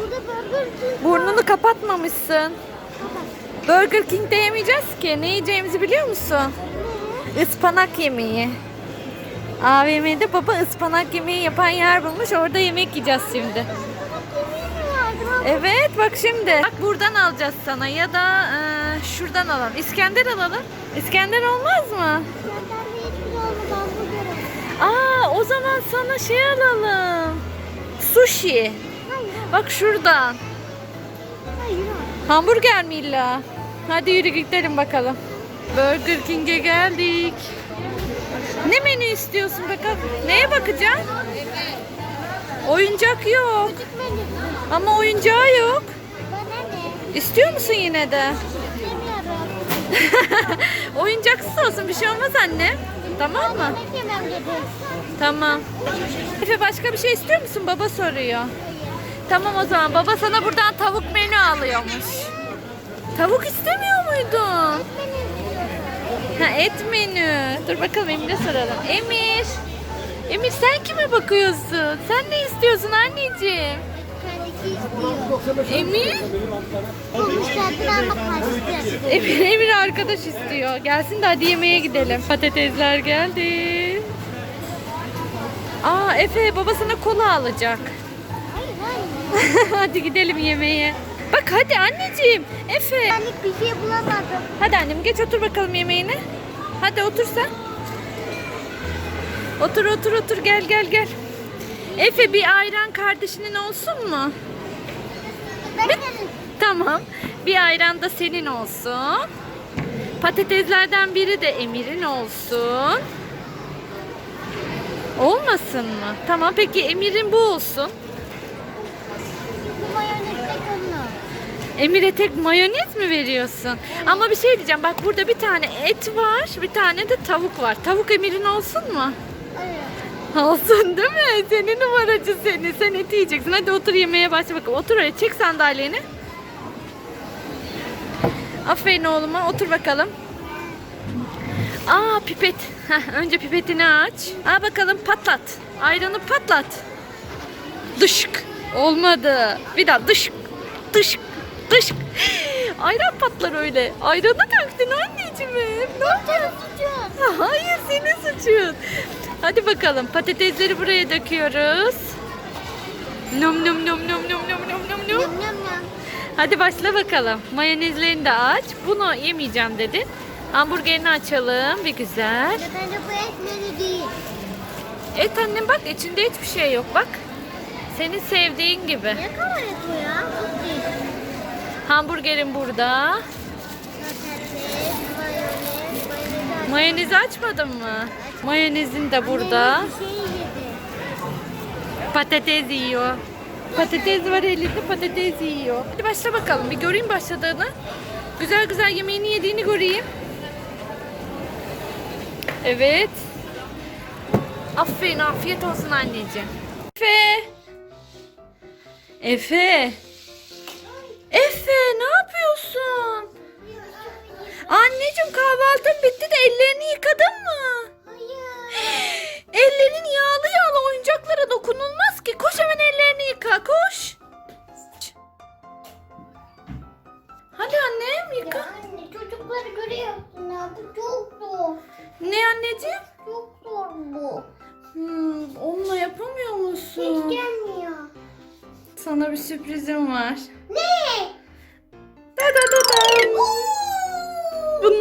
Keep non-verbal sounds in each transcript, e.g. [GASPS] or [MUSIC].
Burada Burger King Burnunu kapatmamışsın. Burger King'de yemeyeceğiz ki. Ne yiyeceğimizi biliyor musun? Ispanak yemeği. AVM'de baba ıspanak yemeği yapan yer bulmuş. Orada yemek yiyeceğiz şimdi. Evet bak şimdi. Bak buradan alacağız sana ya da e, şuradan alalım. İskender alalım. İskender olmaz mı? Aa o zaman sana şey alalım. Sushi. Bak şuradan. Hamburger mi illa? Hadi yürü gidelim bakalım. Burger King'e geldik. Ne menü istiyorsun bakalım? Neye bakacaksın? Oyuncak yok. Ama oyuncağı yok. İstiyor musun yine de? [LAUGHS] Oyuncaksız olsun bir şey olmaz anne. Tamam mı? Tamam. Efe başka bir şey istiyor musun? Baba soruyor. Tamam o zaman baba sana buradan tavuk menü alıyormuş. Tavuk istemiyor muydun? Ha et menü. Dur bakalım Emir'e soralım. Emir. Emir sen kime bakıyorsun? Sen ne istiyorsun anneciğim? Emir? Emir, Emir arkadaş istiyor. Gelsin de hadi yemeğe gidelim. Patatesler geldi. Aa Efe baba sana kola alacak. [LAUGHS] hadi gidelim yemeğe. Bak hadi anneciğim. Efe. Benlik bir şey bulamadım. Hadi annem geç otur bakalım yemeğine. Hadi otur sen. Otur otur otur gel gel gel. Efe bir ayran kardeşinin olsun mu? Ben Tamam. Bir ayran da senin olsun. Patateslerden biri de Emir'in olsun. Olmasın mı? Tamam peki Emir'in bu olsun. Emir'e tek mayonez mi veriyorsun? Ama bir şey diyeceğim. Bak burada bir tane et var, bir tane de tavuk var. Tavuk Emir'in olsun mu? Evet. Olsun değil mi? Senin numaracı seni. Sen eti yiyeceksin. Hadi otur yemeğe başla bakalım. Otur oraya. Çek sandalyeni. Aferin oğluma. Otur bakalım. Aa pipet. Heh, önce pipetini aç. Aa bakalım patlat. Ayranı patlat. Dışk. Olmadı. Bir daha dışk. Dışk. Dışk. Ayran patlar öyle. Ayranı döktün anneciğim. Ne yapıyorsun? Hayır senin suçun. Hadi bakalım patatesleri buraya döküyoruz. Num num num num num num num num num. Hadi başla bakalım. Mayonezlerini de aç. Bunu yemeyeceğim dedin. Hamburgerini açalım bir güzel. Bence bu etleri değil. Et annem bak içinde hiçbir şey yok bak. Senin sevdiğin gibi. Ne kadar et bu ya? Bu değil. Hamburgerin burada. Mayonezi açmadın mı? Mayonezin de burada. Şey. Patates yiyor. Patates var elinde patates yiyor. Hadi başla bakalım bir göreyim başladığını. Güzel güzel yemeğini yediğini göreyim. Evet. Aferin afiyet olsun anneciğim. Efe. Efe. Efe ne yapıyorsun? Anneciğim kahvaltın bitti de ellerini yıkadın mı? Hayır. [GASPS] Ellerin yağlı yağlı oyuncaklara dokunulmaz ki. Koş hemen ellerini yıka koş.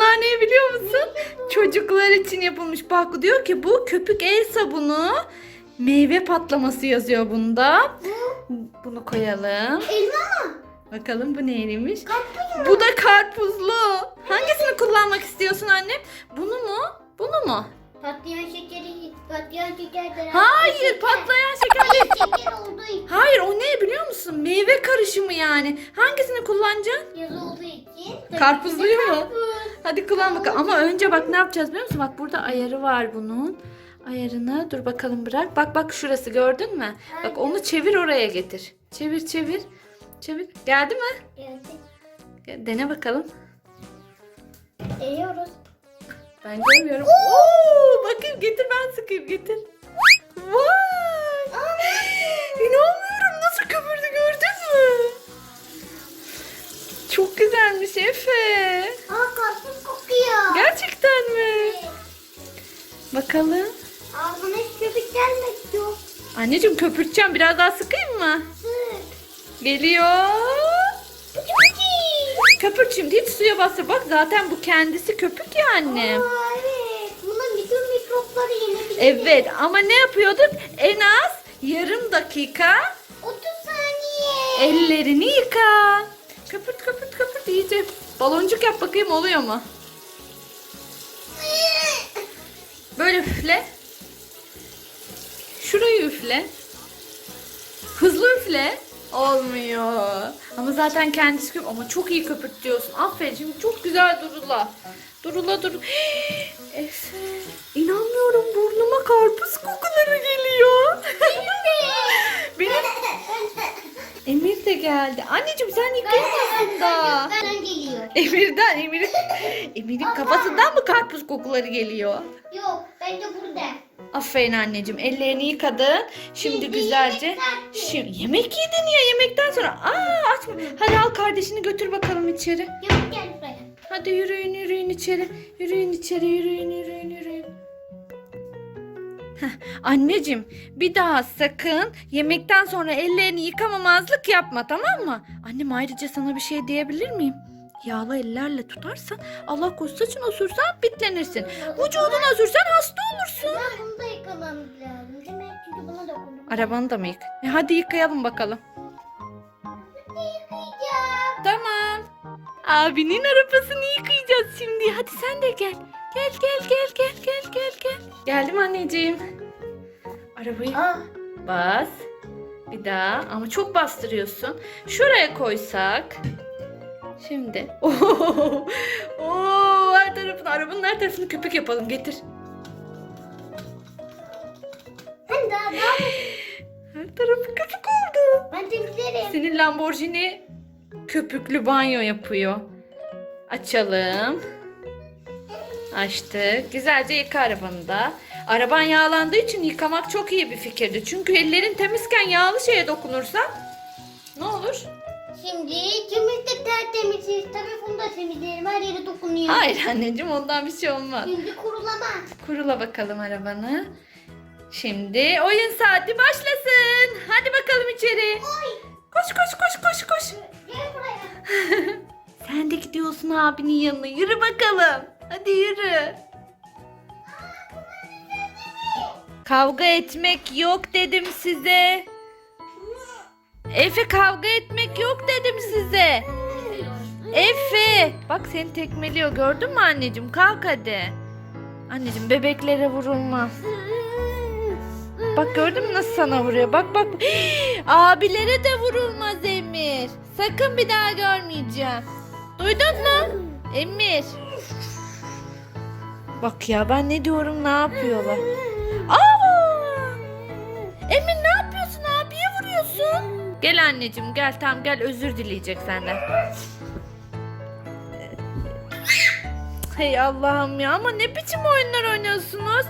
Bunlar ne biliyor musun? Çocuklar için yapılmış. Bak diyor ki bu köpük el sabunu. Meyve patlaması yazıyor bunda. Bunu koyalım. Elma mı? Bakalım bu neymiş? Karpuz? Bu da karpuzlu. Hangisini kullanmak istiyorsun annem? Bunu mu? Bunu mu? Patlayan şekeri, patlayan şekerleri. Hayır patlayan şeker değil. şeker olduğu için. Hayır o ne biliyor musun? Meyve karışımı yani. Hangisini kullanacaksın? Yazı olduğu için. Karpuzluyu mu? Karpuz. Hadi kullan bakalım. Ama önce bak ne yapacağız biliyor musun? Bak burada ayarı var bunun. Ayarını dur bakalım bırak. Bak bak şurası gördün mü? Bak onu çevir oraya getir. Çevir çevir. Çevir. Geldi mi? Geldi. Gel, Dene bakalım. Eğiyoruz. Ben görmüyorum. Oo, bakayım getir ben sıkayım getir. Vay! İnanmıyorum nasıl köpürdü gördün mü? Çok güzelmiş Efe. Aa karpuz kokuyor. Gerçekten mi? Bakalım. Aa bana hiç köpük gelmek yok. Anneciğim köpürteceğim. Biraz daha sıkayım mı? Sık. Geliyor. Köpürt şimdi hiç suya bastır. Bak zaten bu kendisi köpük ya annem. Aa evet. Bunun bütün mikropları yenebilir. Evet ama ne yapıyorduk? En az yarım dakika 30 saniye. ellerini yıka. Köpürt köpürt köpürt iyice. Baloncuk yap bakayım oluyor mu? Böyle üfle. Şurayı üfle. Hızlı üfle. Olmuyor. Ama zaten kendisi köp ama çok iyi köpürtüyorsun. Aferin. Şimdi çok güzel durula. Durula dur. [GASPS] Efe. İnanmıyorum burnuma karpuz kokuları geliyor. [LAUGHS] Benim Emir de geldi. Anneciğim sen yıkayamazsın da. Ben geliyor. Emir'den, Emir'in Emir'in kafasından mı karpuz kokuları geliyor? Bence burada. Aferin anneciğim. Ellerini yıkadın. Şimdi Şimdi güzelce. yemek. Şimdi yemek yedin ya yemekten sonra. Aa açma. Hadi al kardeşini götür bakalım içeri. Yok gel buraya. Hadi yürüyün yürüyün içeri. Yürüyün içeri yürüyün yürüyün yürüyün. Heh, anneciğim bir daha sakın yemekten sonra ellerini yıkamamazlık yapma tamam mı? Annem ayrıca sana bir şey diyebilir miyim? Yağlı ellerle tutarsan Allah korusun saçına osursan bitlenirsin. Vücuduna sürsen hasta olursun. Ben bunu da yıkamamız lazım. Değil mi? Çünkü buna dokundum. Arabanı da mı yık? E, hadi yıkayalım bakalım. Yıkayacağım. Tamam. Abinin arabasını yıkayacağız şimdi. Hadi sen de gel. Gel gel gel gel gel gel gel. Geldim anneciğim. Arabayı Aa, bas. Bir daha ama çok bastırıyorsun. Şuraya koysak. Şimdi. Oo, [LAUGHS] Oo, her tarafını arabanın her tarafını köpük yapalım getir. ben daha daha Her tarafı köpük oldu. ben temizlerim. Senin Lamborghini köpüklü banyo yapıyor. Açalım. Açtık. Güzelce yıka arabanı da. Araban yağlandığı için yıkamak çok iyi bir fikirdi. Çünkü ellerin temizken yağlı şeye dokunursan ne olur? Şimdi tertemiziz. Tabii bunu da temizleyelim. Her yere dokunuyor. Hayır anneciğim ondan bir şey olmaz. Şimdi kurulamaz. Kurula bakalım arabanı. Şimdi oyun saati başlasın. Hadi bakalım içeri. Oy. Koş koş koş koş koş. Gel buraya. [LAUGHS] Sen de gidiyorsun abinin yanına. Yürü bakalım. Hadi yürü. Kavga etmek yok dedim size. Efe kavga etmek yok dedim size. Efe. Bak seni tekmeliyor gördün mü anneciğim? Kalk hadi. Anneciğim bebeklere vurulmaz. Bak gördün mü nasıl sana vuruyor? Bak bak. [GASPS] Abilere de vurulmaz Emir. Sakın bir daha görmeyeceğim. Duydun mu? Emir. Bak ya ben ne diyorum ne yapıyorlar. Aa! Emir Gel anneciğim gel tamam gel özür dileyecek senden. Hey Allah'ım ya ama ne biçim oyunlar oynuyorsunuz?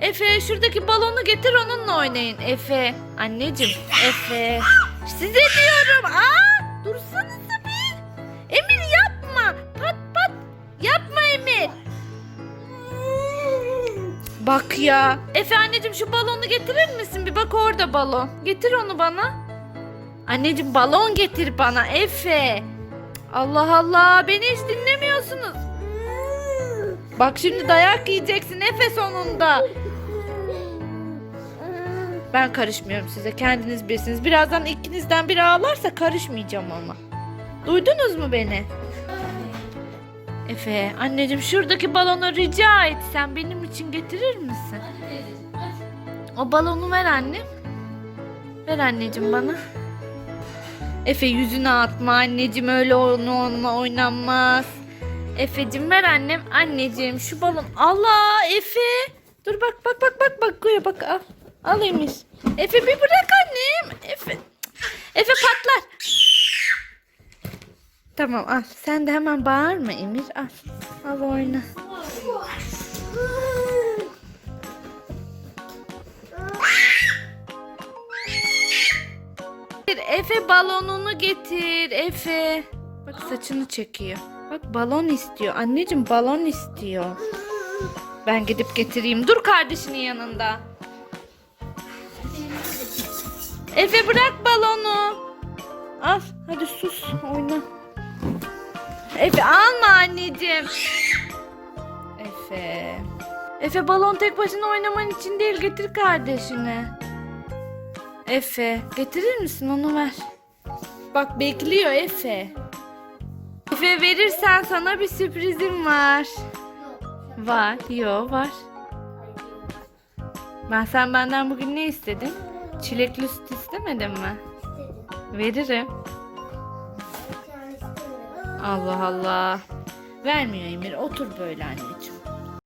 Efe şuradaki balonu getir onunla oynayın. Efe anneciğim Efe. Size diyorum. Aa dursanıza bir. Emir yapma. Pat pat. Yapma Emir. Bak ya. Efe anneciğim şu balonu getirir misin? Bir bak orada balon. Getir onu bana. Anneciğim balon getir bana Efe. Allah Allah beni hiç dinlemiyorsunuz. Bak şimdi dayak yiyeceksin Efe sonunda. Ben karışmıyorum size. Kendiniz bilirsiniz. Birazdan ikinizden biri ağlarsa karışmayacağım ama. Duydunuz mu beni? Efe, anneciğim şuradaki balonu rica etsem benim için getirir misin? O balonu ver annem. Ver anneciğim bana. Efe yüzüne atma anneciğim öyle onu onunla oynanmaz. Efe'cim ver annem. Anneciğim şu balon. Allah Efe. Dur bak bak bak bak bak koya bak al. Al Emir. Efe bir bırak annem. Efe. Efe patlar. Tamam al. Sen de hemen bağırma Emir. Al. Al oyna. Efe balonunu getir Efe. Bak saçını çekiyor. Bak balon istiyor. Anneciğim balon istiyor. Ben gidip getireyim. Dur kardeşinin yanında. Efe bırak balonu. Al hadi sus oyna. Efe alma anneciğim. Efe. Efe balon tek başına oynaman için değil getir kardeşini. Efe getirir misin onu ver. Bak bekliyor Efe. Efe verirsen sana bir sürprizim var. Var. Yo var. Ben sen benden bugün ne istedin? Çilekli süt istemedin mi? Veririm. Allah Allah. Vermiyor Emir. Otur böyle anneciğim.